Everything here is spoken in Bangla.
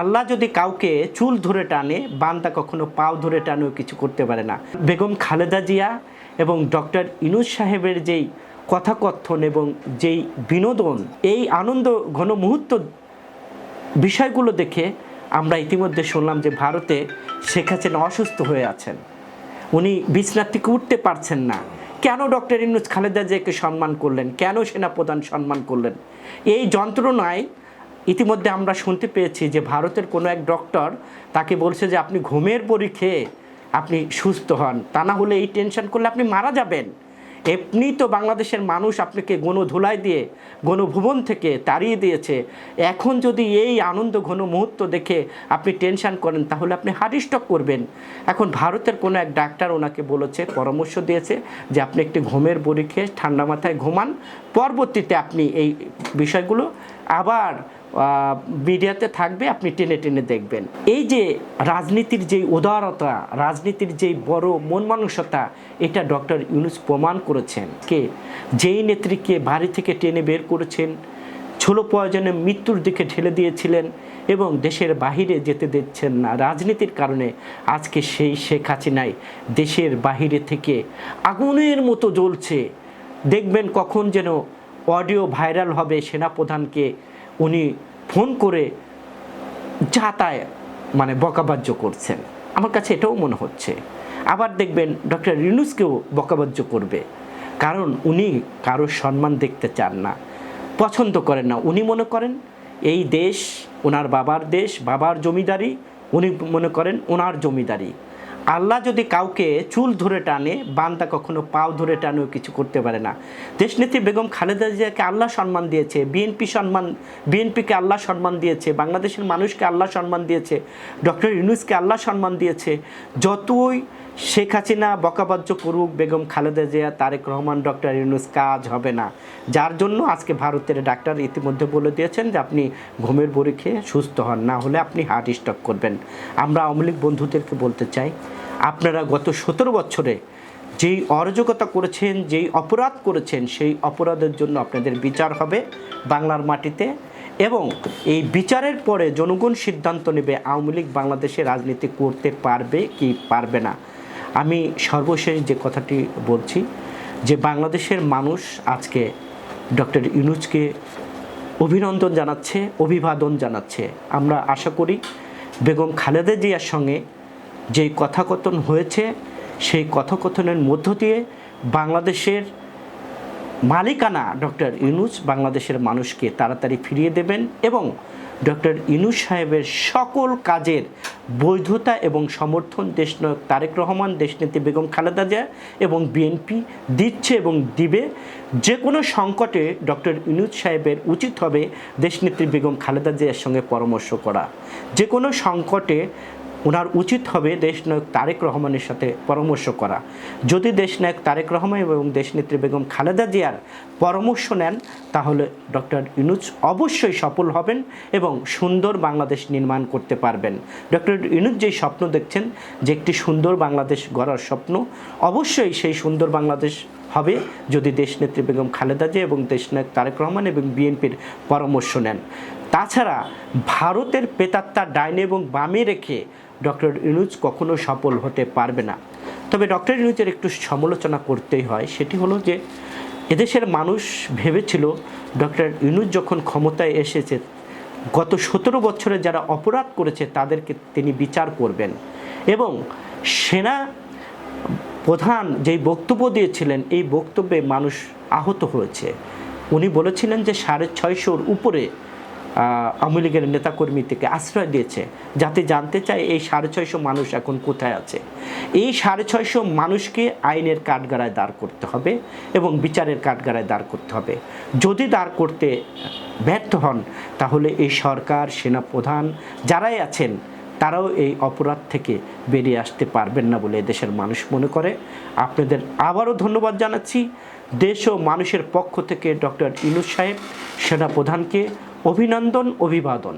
আল্লাহ যদি কাউকে চুল ধরে টানে, বান্দা কখনো পাও ধরে টানেও কিছু করতে পারে না। বেগম খালেদা জিয়া এবং ডক্টর ইনুজ সাহেবের যেই কথাকথন এবং যেই বিনোদন, এই আনন্দ ঘন মুহূর্ত বিষয়গুলো দেখে আমরা ইতিমধ্যে শুনলাম যে ভারতে শেখ হাসিনা অসুস্থ হয়ে আছেন। উনি বিছনার থেকে উঠতে পারছেন না। কেন ডক্টর ইনুজ খালেদা জিয়াকে সম্মান করলেন? কেন সেনাপ্রধান সম্মান করলেন? এই যন্ত্রণায় ইতিমধ্যে আমরা শুনতে পেয়েছি যে ভারতের কোনো এক ডক্টর তাকে বলছে যে আপনি ঘুমের খেয়ে আপনি সুস্থ হন, তা না হলে এই টেনশন করলে আপনি মারা যাবেন। এমনি তো বাংলাদেশের মানুষ আপনাকে গণধুলাই দিয়ে গণভুবন থেকে তাড়িয়ে দিয়েছে। এখন যদি এই আনন্দ ঘন মুহূর্ত দেখে আপনি টেনশন করেন, তাহলে আপনি হার্ট স্ট্রোক করবেন। এখন ভারতের কোনো এক ডাক্তার ওনাকে বলেছে, পরামর্শ দিয়েছে যে আপনি একটি ঘুমের বড়ি খেয়ে ঠান্ডা মাথায় ঘুমান। পরবর্তীতে আপনি এই বিষয়গুলো আবার মিডিয়াতে থাকবে, আপনি টেনে টেনে দেখবেন। এই যে রাজনীতির যেই উদারতা, রাজনীতির যেই বড় মন মানসতা এটা ডক্টর ইউনুস প্রমাণ করেছেন। কে? যেই নেত্রীকে বাড়ি থেকে টেনে বের করেছেন ছোলো প্রয়োজনে মৃত্যুর দিকে ঠেলে দিয়েছিলেন এবং দেশের বাহিরে যেতে দিচ্ছেন না। রাজনীতির কারণে আজকে সেই শেখ হাসিনাই দেশের বাহিরে থেকে আগুনের মতো জ্বলছে। দেখবেন কখন যেন অডিও ভাইরাল হবে সেনাপ্রধানকে। উনি ফোন করে যা তাই মানে বকাবাজ্য করছেন। আমার কাছে এটাও মনে হচ্ছে। আবার দেখবেন ডক্টর রিনুসকেও বকাবাজ্য করবে। কারণ উনি কারোর সম্মান দেখতে চান না, পছন্দ করেন না। উনি মনে করেন এই দেশ, ওনার বাবার দেশ, বাবার জমিদারি, উনি মনে করেন ওনার জমিদারি। আল্লাহ যদি কাউকে চুল ধরে টানে, বান্দা কখনো পাও ধরে টানেও কিছু করতে পারে না। দেশনেত্রী বেগম খালেদা জিয়াকে আল্লাহ সম্মান দিয়েছে, বিএনপি সম্মান, বিএনপিকে আল্লাহ সম্মান দিয়েছে, বাংলাদেশের মানুষকে আল্লাহ সম্মান দিয়েছে, ডক্টর ইউনুসকে আল্লাহ সম্মান দিয়েছে। যতই শেখ হাসিনা বকাবাজ্য করুক, বেগম খালেদা জিয়া, তারেক রহমান, ডক্টর ইউনুস, কাজ হবে না। যার জন্য আজকে ভারতের ডাক্তার ইতিমধ্যে বলে দিয়েছেন যে আপনি ঘুমের বড়ি খেয়ে সুস্থ হন, না হলে আপনি হার্ট স্ট্রোক করবেন। আমরা লীগ বন্ধুদেরকে বলতে চাই, আপনারা গত সতেরো বছরে যেই অরাজকতা করেছেন, যেই অপরাধ করেছেন, সেই অপরাধের জন্য আপনাদের বিচার হবে বাংলার মাটিতে এবং এই বিচারের পরে জনগণ সিদ্ধান্ত নেবে আওয়ামী লীগ বাংলাদেশে রাজনীতি করতে পারবে কি পারবে না। আমি সর্বশেষ যে কথাটি বলছি, যে বাংলাদেশের মানুষ আজকে ডক্টর ইউনুজকে অভিনন্দন জানাচ্ছে, অভিবাদন জানাচ্ছে। আমরা আশা করি বেগম খালেদা জিয়ার সঙ্গে যেই কথাকথন হয়েছে, সেই কথোকথনের মধ্য দিয়ে বাংলাদেশের মালিকানা ডক্টর ইউনুস বাংলাদেশের মানুষকে তাড়াতাড়ি ফিরিয়ে দেবেন এবং ডক্টর ইউনুস সাহেবের সকল কাজের বৈধতা এবং সমর্থন দেশনায়ক তারেক রহমান, দেশনেত্রী বেগম খালেদা জিয়া এবং বিএনপি দিচ্ছে এবং দিবে। যে কোনো সংকটে ডক্টর ইউনুস সাহেবের উচিত হবে দেশনেত্রী বেগম খালেদা জিয়ার সঙ্গে পরামর্শ করা। যে কোনো সংকটে ওনার উচিত হবে দেশনায়ক তারেক রহমানের সাথে পরামর্শ করা। যদি দেশনায়ক তারেক রহমান এবং দেশনেত্রী বেগম খালেদা জিয়ার পরামর্শ নেন, তাহলে ডক্টর ইনুজ অবশ্যই সফল হবেন এবং সুন্দর বাংলাদেশ নির্মাণ করতে পারবেন। ডক্টর ইনুজ যেই স্বপ্ন দেখছেন যে একটি সুন্দর বাংলাদেশ গড়ার স্বপ্ন, অবশ্যই সেই সুন্দর বাংলাদেশ হবে যদি দেশনেত্রী বেগম খালেদা জিয়া এবং দেশনায়ক তারেক রহমান এবং বিএনপির পরামর্শ নেন। তাছাড়া ভারতের পেতাত্তা ডাইনে এবং বামে রেখে ডক্টর ইনুজ কখনো সফল হতে পারবে না। তবে ডক্টর ইনুজের একটু সমালোচনা করতেই হয়, সেটি হলো যে এদেশের মানুষ ভেবেছিল ডক্টর ইনুজ যখন ক্ষমতায় এসেছে, গত সতেরো বছরে যারা অপরাধ করেছে তাদেরকে তিনি বিচার করবেন এবং সেনা প্রধান যেই বক্তব্য দিয়েছিলেন, এই বক্তব্যে মানুষ আহত হয়েছে। উনি বলেছিলেন যে সাড়ে ছয়শোর উপরে আওয়ামী লীগের নেতাকর্মী থেকে আশ্রয় দিয়েছে। যাতে জানতে চায় এই সাড়ে ছয়শো মানুষ এখন কোথায় আছে। এই সাড়ে ছয়শো মানুষকে আইনের কাঠগাড়ায় দাঁড় করতে হবে এবং বিচারের কাঠগাড়ায় দাঁড় করতে হবে। যদি দাঁড় করতে ব্যর্থ হন, তাহলে এই সরকার, সেনাপ্রধান যারাই আছেন তারাও এই অপরাধ থেকে বেরিয়ে আসতে পারবেন না বলে দেশের মানুষ মনে করে। আপনাদের আবারও ধন্যবাদ জানাচ্ছি। দেশ ও মানুষের পক্ষ থেকে ডক্টর ইনুস সাহেব, সেনাপ্রধানকে অভিনন্দন, অভিবাদন।